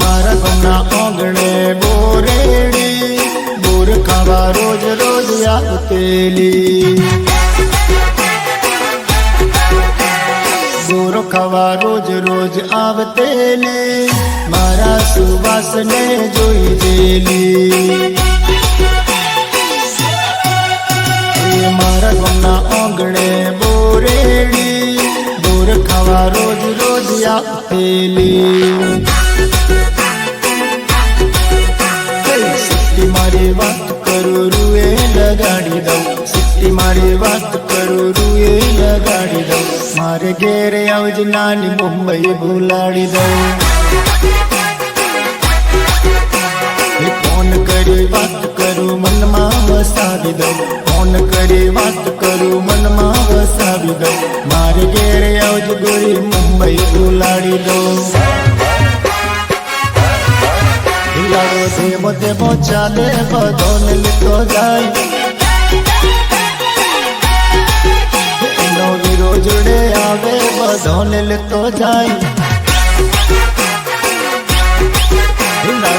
મારા ગામના આંગણે બોરેડી, બોર ખાવા રોજ રોજ આવતેલી બોર ખાવા રોજ રોજ આવતેલી, મારા સુવાસને જોઈ જેલી. મારા ગામના આંગણે બોરેડી, બોર ખાવા રોજ રોજ આપેલી લગાડી દઉં સિટ્ટી મારી વાત કરું, રૂએ લગાડી દઉં મારે ઘેરે આવજ નાની મુંબઈ ભૂલાડી દઉં ફોન કરી વાત કરું, મનમાં વસાવી દઉં ફોન કરી વાત કરું, મનમાં વસાવી દઉં મારે ઘેરે આવજ ગોરી મુંબઈ ભૂલાડી દઉં હિલાડો દેવો દેવો ચાલે, બધોને લીધો જાય. જોડે આવે બધોને લેતો જાય.